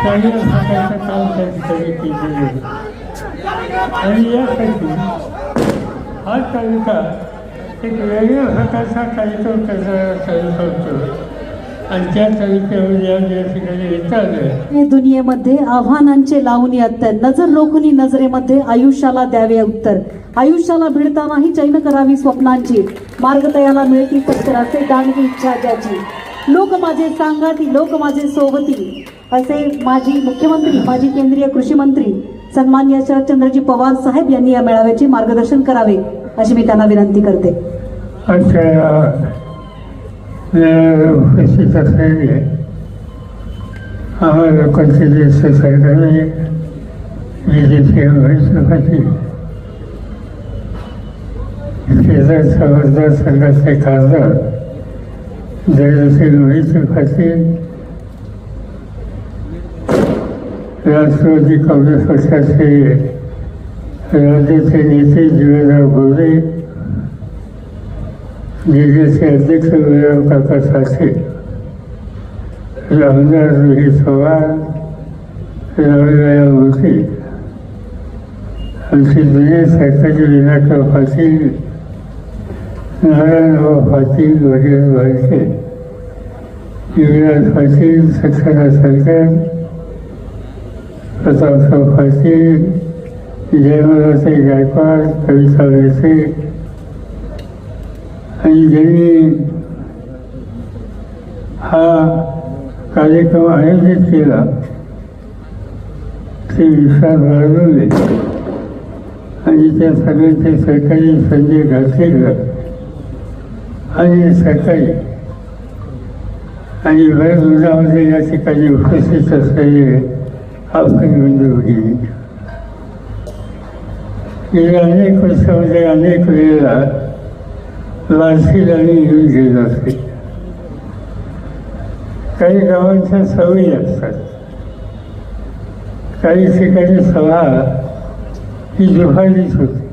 शालेय भागाचं काम त्या ठिकाणी केलेलं आणि यासाठी हा तालुका एक वेगळ्या प्रकारचा कार्यक्रम करणारा तालुका होतो आणि त्या तालुक्यामध्ये या ठिकाणी येता हे दुनियेमध्ये आव्हानांचे लावणी अत्तर नजर रोखणी नजरेमध्ये आयुष्याला द्यावे उत्तर आयुष्याला भिडतानाही चैन करावी स्वप्नांची मार्ग तयाला मिळती पत्कराचे दानवी इच्छा ज्याची लोक माझे सांगाती लोक माझे सोबती असे माजी मुख्यमंत्री माजी केंद्रीय कृषी मंत्री सन्मान्य शरदचंद्रजी पवार साहेब यांनी या मेळाव्याचे मार्गदर्शन करावे अशी मी त्यांना विनंती करते. आजच्या उपस्थित असलेले आम्हा लोकांचे ज्येष्ठ सरकारने बी जे पी वैष्णवाची खासदार जयसिंग पाटील राष्ट्रवादी काँग्रेस पक्षाचे राज्याचे नेते जीवनराव गोरे जिल्ह्याचे अध्यक्ष विराम काका साठे आमदार रोहित पवार रविराया मोठे आमचे जुने सरकारचे विनायकराव पाटील नारायणराव पाटील वगैरे व्हायचे. युवराज पाटील सक्षरा सरकार प्रतापराव पाटील जयमलाताई गायकवाड कविता वेसे आणि ज्यांनी हा कार्यक्रम आयोजित केला ते विश्वास बाळगवले आणि त्या सगळ्यांचे सहकारी संजय घाटकेकर आणि सकाळी आणि भरभुजामध्ये या ठिकाणी उपस्थित असलेले आपण बंधू भगिनी अनेक वर्षामध्ये अनेक वेळेला लालशीला मी येऊन गेलो असते. काही गावांच्या सवयी असतात. काही ठिकाणी सभा ही दुपारीच होती.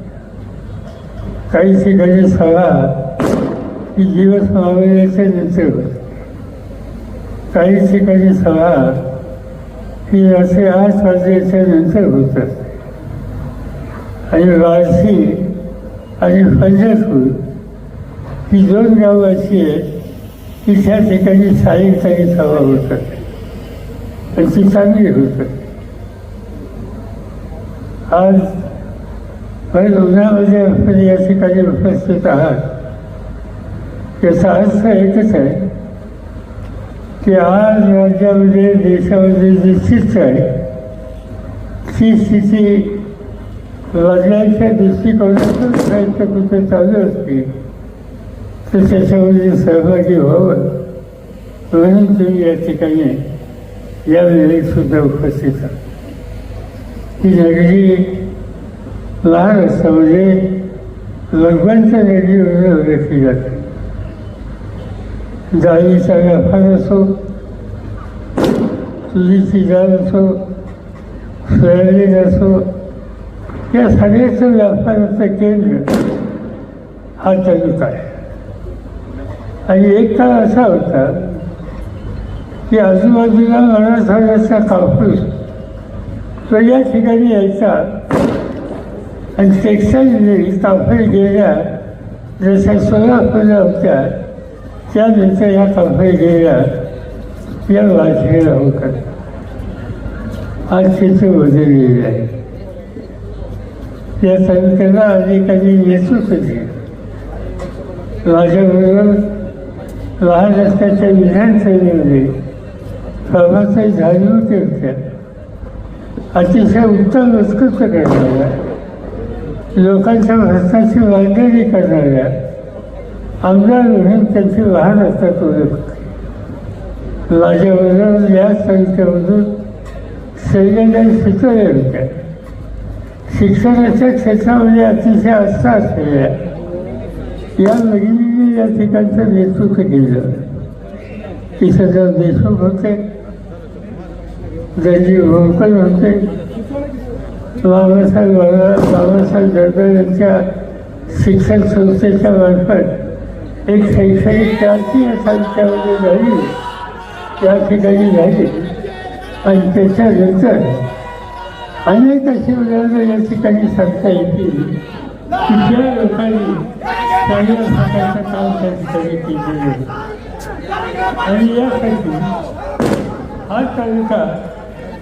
काही ठिकाणी सभा ही दिवस मावळल्याच्या नंतर होती. काही ठिकाणी सभा ही असे आठ वाजल्याच्या नंतर होत आणि वारसी आणि पंढरपूर ही दोन गावं अशी आहेत की त्या ठिकाणी साई सभा होतात. आणि ती चांगली होतात. आज भर उन्हामध्ये आपण या ठिकाणी उपस्थित आहात. याचा अर्थ एकच आहे की आज राज्यामध्ये देशामध्ये जी स्थिती आहे ती स्थिती लढण्याच्या दृष्टिकोनातून प्रयत्न कुठे चालू असते तर त्याच्यामध्ये सहभागी व्हावं म्हणून तुम्ही या ठिकाणी यावेळी सुद्धा उपस्थित आहात. ही नगरी लहान असतामध्ये म्हणजे लग्नांच्या नगरी म्हणून ओळखली जाते. डाळीचा व्यापार असो तुरीची डाळ असो सोयाबीन असो या सगळ्याचं व्यापाराचं केंद्र हा तालुका आहे. आणि एक काळ असा होता की आजूबाजूला मराठवाड्याचा कापूस तो या ठिकाणी यायचा आणि टेक्स्टाईल कापड गेल्या जशा सोलापूरला होत्या त्यानंतर या कापड गेल्या या वाचलेल्या होतात आज तिथं बदललेलं आहे या तालुक्याला अनेकांनी नेतृत्व दिलं माझ्याबरोबर लहान असल्याच्या विधानसभेमध्ये बाबासाहेब झाली होती होत्या अतिशय उत्तम उत्कृष्ट करणाऱ्या लोकांच्या भ्रष्टाची मांडणी करणाऱ्या आमदार म्हणून त्यांचे लहान असतात ओळख माझ्याबरोबर या तालुक्यामधून सैन्याने शिकवल्या होते. शिक्षणाच्या क्षेत्रामध्ये अतिशय आस्था असलेल्या या महिलेने या ठिकाणचं नेतृत्व केलं. किशोरराव देशमुख होते दर्जी भोंकल होते बाबासाहेब बाबासाहेब दरबार यांच्या शिक्षण संस्थेच्या मार्फत एक शैक्षणिक क्रांती या साहित्यामध्ये झाली. त्या ठिकाणी झाली. आणि त्याच्यानंतर अनेक अशी उदाहरणं या ठिकाणी सांगता येतील की ज्या लोकांनी चांगल्या प्रकारचं काम त्या ठिकाणी केलेलं आणि यासाठी हा तालुका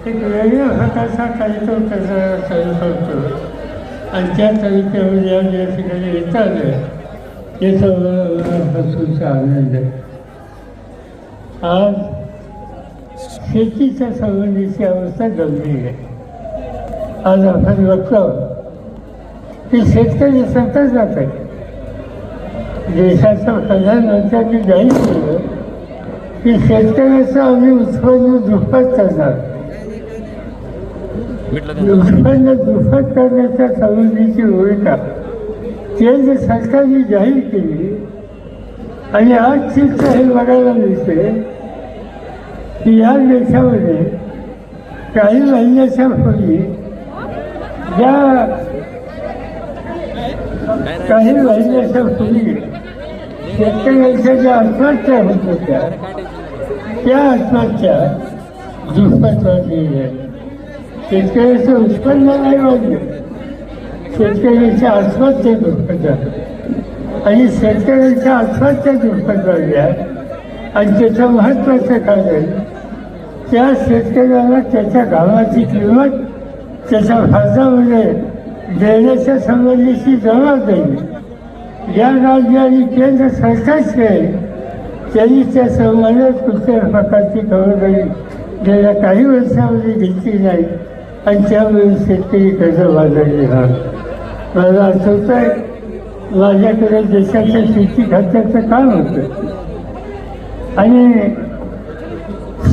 एक वेगळ्या प्रकारचा कार्यक्रम करणारा तालुका होतो. आणि त्या तालुक्यामध्ये आज या ठिकाणी येत आलं. याचा मला मनापासूनचा आनंद आहे आज शेतीच्या संबंधीची अवस्था गंभीर आहे. आज आपण बघतो की शेतकरी सतत जात आहे देशाच्या प्रधानमंत्र्यांनी जाहीर केलं की शेतकऱ्याचं आम्ही उत्पन्न दुप्पट करणार. उत्पन्न दुप्पट करण्याच्या संबंधीची भूमिका केंद्र सरकारने जाहीर केली आणि आज चित्र हे बघायला मिळते की या देशामध्ये काही महिन्याच्या पूर्वी ज्या काही महिन्याच्या पूर्वी शेतकऱ्यांच्या ज्या आत्महत्या होत होत्या त्या आत्महत्या दुप्पट वाढलेल्या आहेत. शेतकऱ्याचं उत्पन्न नाही वाढलं. शेतकऱ्याच्या आत्महत्या दुप्पट झाल्या आणि शेतकऱ्यांच्या आत्महत्या दुप्पट झाल्या आणि त्याचं महत्त्वाचं कारण त्या शेतकऱ्याला त्याच्या गावाची किंमत त्याच्या भारतामध्ये म्हणजे देण्याच्या संबंधीची जबाबदारी. या राज्य आणि केंद्र सरकारचे त्यांनी त्या संबंधात कुठल्या प्रकारची खबरदारी गेल्या काही वर्षामध्ये घेतली नाही. आणि त्यामुळे शेतकरी कर्ज बाजारले राहत मला आठवत आहे माझ्याकडे देशाच्या शेती खात्याचं काम होतं. आणि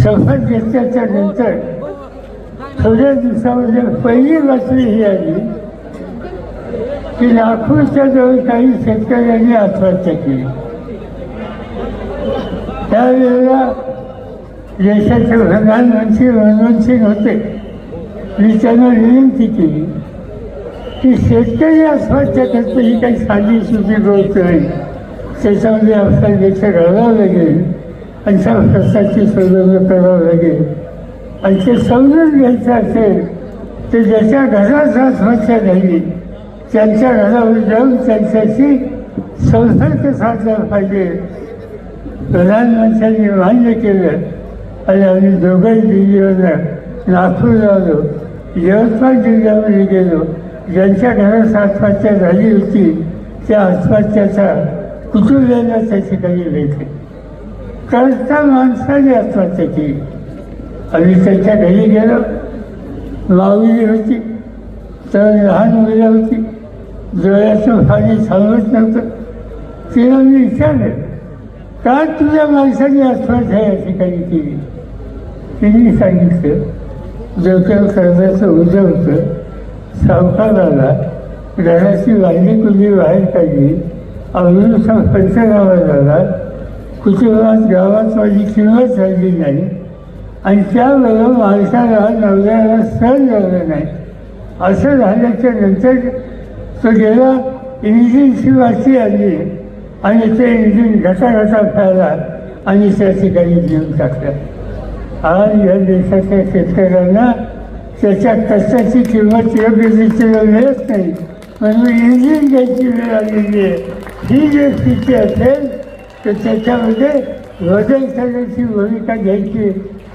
शपथ घेतल्याच्या नंतर थोड्या दिवसामध्ये पहिली बातमी ही आली की नागपूरच्या जवळ काही शेतकऱ्यांनी आत्महत्या केली. त्यावेळेला देशाचे प्रधानमंत्री मनमोहन सिंग होते. मी त्यांना विनंती केली की शेतकरी आत्महत्या करतो ही काही साधी सुधी गोष्ट नाही त्याच्यामध्ये आपल्याला लक्ष घालावं लागेल आणि त्या प्रश्नाची सोडवणूक करावं लागेल. आणि ते समजून घ्यायचं असेल तर ज्याच्या घरात आत्महत्या झाली त्यांच्या घरावर जाऊन त्यांच्याशी संसर्ग साधला पाहिजे. प्रधानमंत्र्यांनी मान्य केलं आणि आम्ही दोघंही दिल्लीवर नागपूरला आलो. यवतमाळ जिल्ह्यामध्ये गेलो. ज्यांच्या घरात आत्महत्या झाली होती त्या आत्महत्याचा कुटुंबियांना त्या ठिकाणी भेटले त्या माणसाने आत्महत्या केली. आम्ही त्यांच्या घरी गेलो. माऊली होती तर लहान मुलं होती. डोळ्याचं पाणी थांबत नव्हतं. तिला मी विचारलं का तुझ्या माणसाने आत्महत्या या ठिकाणी केली? तिने सांगितलं डोक्यावर कर्जाचं उद्या होतं. सावकाराला घराची वाहिनी कुणी बाहेर काढली अमृतचा पंचनामा झाला कुटुंबात गावात माझी किंमत झाली नाही. आणि त्यावेळेला माणसाला नवऱ्याला सण झालं नाही. असं झाल्याच्यानंतर तो गेला इंजिनची वाची आली आणि ते इंजिन घटाघटा फॅला आणि त्या ठिकाणी जीव टाकला. आज या देशाच्या शेतकऱ्यांना त्याच्या कष्टाची किंमत योग्य मिळत नाही. म्हणून इंजिन घ्यायची वेळ आलेली आहे. ही जर स्थिती असेल तर त्याच्यामध्ये वजन करण्याची भूमिका घ्यायची.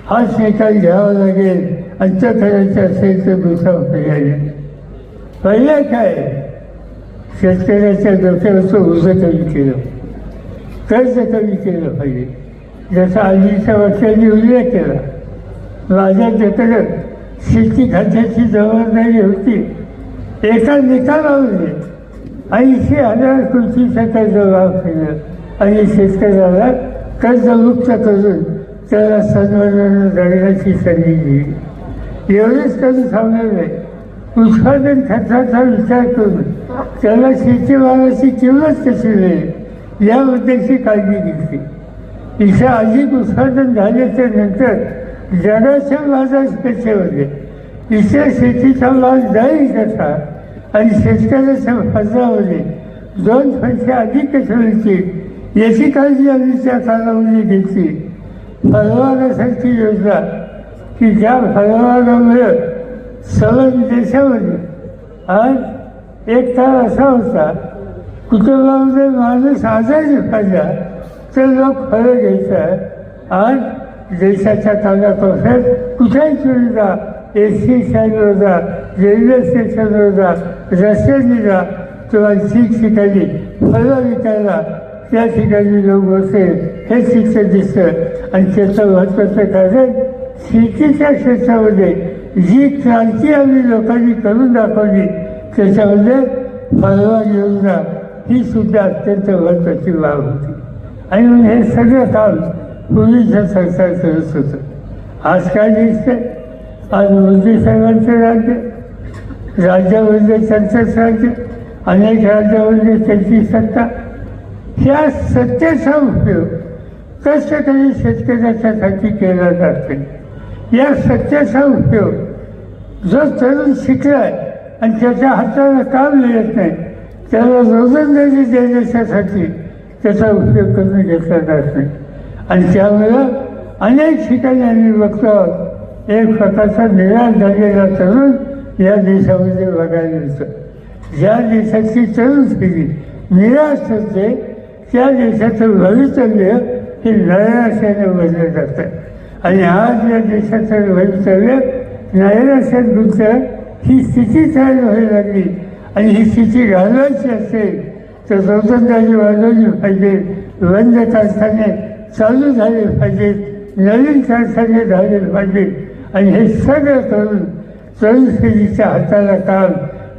हा निकाल घ्यावा लागेल. आणि करायचं असेल तर दुसरा पर्याय नाही. पर्याय काय? शेतकऱ्याच्या डोक्याचं उभं कमी केलं. कर्ज कमी केलं पाहिजे. जसं आधीच्या वर्षांनी उल्लेख केला. माझ्याकडं शेती खात्याची जबाबदारी होती. एका निकालामध्ये ऐंशी हजार कोटीचा कर्ज लाभ केलं. आणि शेतकऱ्याला कर्जमुक्त करून त्याला सन्मानानं जगण्याची संधी दिली. एवढेच कमी थांबलं नाही उत्पादन खर्चाचा विचार करून त्याला शेतीमालाची किंमत कशी मिळेल? याबद्दलची काळजी घेतली. इशा अधिक उत्पादन झाल्याच्यानंतर जगाच्या बाजारपेठेमध्ये इथे शेतीचा माल जाईल कसा आणि शेतकऱ्याच्या फायद्यामध्ये दोन पैसे अधिक कसे मिळतील याची काळजी आम्ही त्या कालावधी घेतली फळबागासारखी योजना. की ज्या फळबागामुळे सलग देशामध्ये. आज एक काळ असा होता. कुटुंबामध्ये माणूस आजारी पाहिजे तर लोक फळं घ्यायचं. आज देशाच्या चांगल्या कानाकोपऱ्यात कुठेही सुविधा ए सी स्टँडवर जा रेल्वे स्टेशनवर जा रस्त्याने जा किंवा ठिकठिकाणी फळं विकायला त्या ठिकाणी लोक बसते हे शिक्षण दिसतं. आणि त्याचं महत्त्वाचं कारण शेतीच्या क्षेत्रामध्ये जी क्रांती आम्ही लोकांनी करून दाखवली त्याच्यामध्ये फळवा योजना ही सुद्धा अत्यंत महत्त्वाची बाब होती. आणि हे सगळं काम पूर्वीचं सरकार करत होतं. आज काय दिसतंय आज मोदी साहेबांचं राज्य राज्यामध्ये म्हणजे त्यांचंच राज्य अनेक राज्यामध्ये म्हणजे त्यांची सत्ता. या सत्तेचा उपयोग कसं शेतकऱ्याच्यासाठी केला जात नाही या सत्तेचा उपयोग जो तरुण शिकलाय आणि त्याच्या हाताला काम मिळत नाही त्याला रोजंदारी देण्याच्यासाठी त्याचा उपयोग करून घेतला जात नाही आणि त्यामुळं अनेक ठिकाणी आम्ही बघतो एक प्रकारचा निराश झालेला तरुण या देशामध्ये बघायला मिळतो. ज्या देशाची तरुण पिढी निराश होते त्या देशाचं भवितव्य हे नैराश्याने बनलं जातं. आणि आज या देशाचं भवितव्य नैराश्यात गुंतलं ही स्थिती तयार व्हायला लागली. आणि ही स्थिती घालवायची असेल तर स्वतंत्राची वाढवली पाहिजे. बंद कारखाने चालू झाले पाहिजेत नवीन संस्थाने झाले पाहिजेत. आणि हे सगळं करून तरुण हाताला काम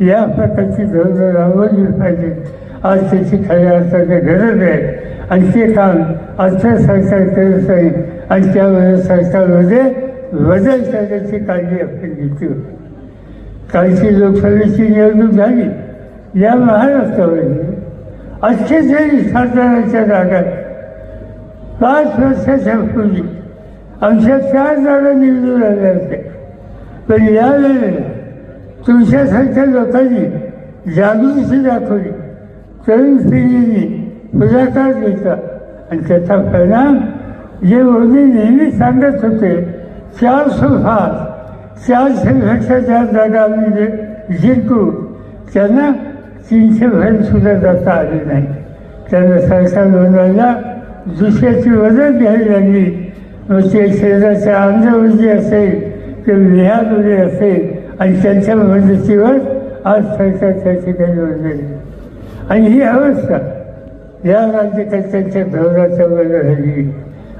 या प्रकारची धोरणं राबवली पाहिजेत. आज त्याची खऱ्या अर्थाने गरज आहे. आणि ते काम आजच्या सरकार करत आहे. आणि त्यामुळे सरकारमध्ये बदल करण्याची काळजी आपण घेतली होती कालची लोकसभेची निवडणूक झाली. या महाराष्ट्रामध्ये अठ्ठेचाळीस खासदारांच्या जागा पाच वर्षाच्या पूर्वी आमच्या चार जागा निवडून आल्या होत्या पण यावेळेला तुमच्यासारख्या लोकांनी जागृती दाखवली. तरुण पिढीने पुढाकार घेतला. आणि त्याचा परिणाम जे मोदी नेहमी सांगत होते चार सोफा चार संघाच्या चार जागा आम्ही जिंकू त्यांना तीनशे भर सुद्धा जाता आले नाही. त्यांना सरकार नोंदवायला दुसऱ्याची मदत घ्यावी लागली. मग ते शेजारच्या आंध्रमध्ये असेल किंवा बिहारमध्ये असेल आणि त्यांच्या मदतीवर आज सरकार त्या ठिकाणी बनलेली आणि ही अवस्था या राज्यकर्त्यांच्या धोरणाच्या वर झाली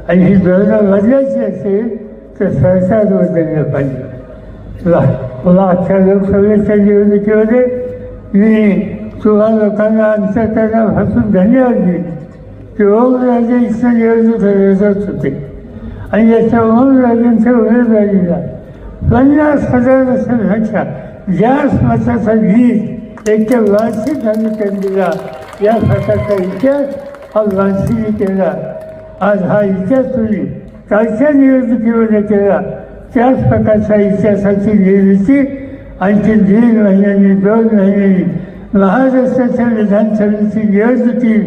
आणि ही धोरणं बदलायची असेल तर सरकार बदललं पाहिजे. ला- आजच्या लोकसभेच्या निवडणुकीमध्ये मी तुम्हा लोकांना अंतकरणापासून धन्यवाद देईन की इथं निवडणूक लढत होते आणि याच्या ओमराजेंच्या उमेदवारीला पन्नास हजार संघाच्या ज्या लीड गीत त्यांच्या वार्षिक आम्ही दिला या प्रकारचा इतिहास हा वारसीने केला आज हा इतिहास तुम्ही कालच्या निवडणुकीमध्ये केला त्याच प्रकारच्या इतिहासाची निर्मिती आणखी दीड महिन्यांनी दोन महिन्यांनी महाराष्ट्राच्या विधानसभेची निवडणुकी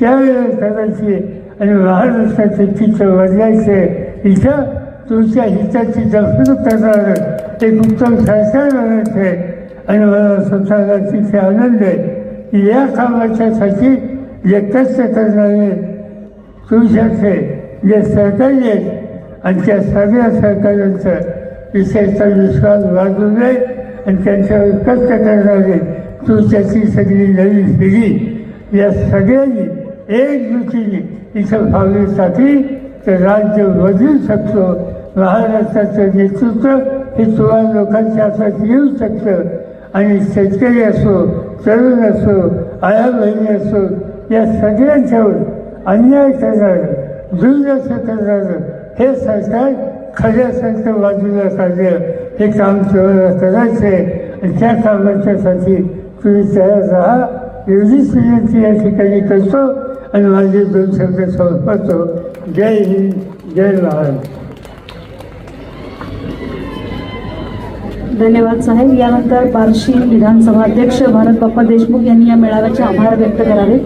त्यावेळेस करायची आणि महाराष्ट्राचे चित्र बदलायचे इथं तुमच्या हिताची जपणूक करणारं एक उत्तम सरकार बनायचं आणि मला स्वतःला तिथे आनंद आहे. या कामाच्यासाठी जे कष्ट करणारे तुमच्याचे जे सहकारी आहेत आणि त्या सगळ्या सहकार्यांचं विशेषतः विश्वास वाढू नये आणि त्यांच्यावर कष्ट करणारे तुमच्याची सगळी नवी पिढी या सगळ्यांनी एकजुटीने इथं पावले ते तर राज्य बदलू शकतो. महाराष्ट्राचं नेतृत्व हे तुम्हाला लोकांच्या हातात येऊ शकतं. आणि शेतकरी असो तरुण असो आया बहिणी असो या सगळ्यांच्यावर अन्याय करणारं दुर्लक्ष करणारं हे सरकार खऱ्यासारखं बाजूला काढलं हे काम तुम्हाला करायचं आहे आणि त्या कामाच्यासाठी तुम्ही तयार राहा. एवढीच विनंती या ठिकाणी करतो. आणि माझे दोन शब्द संपवतो जय हिंद जय महाराष्ट्र धन्यवाद साहेब. यानंतर बार्शी विधानसभा अध्यक्ष भारत बाप्पा देशमुख यांनी या मेळाव्याचे आभार व्यक्त करावे.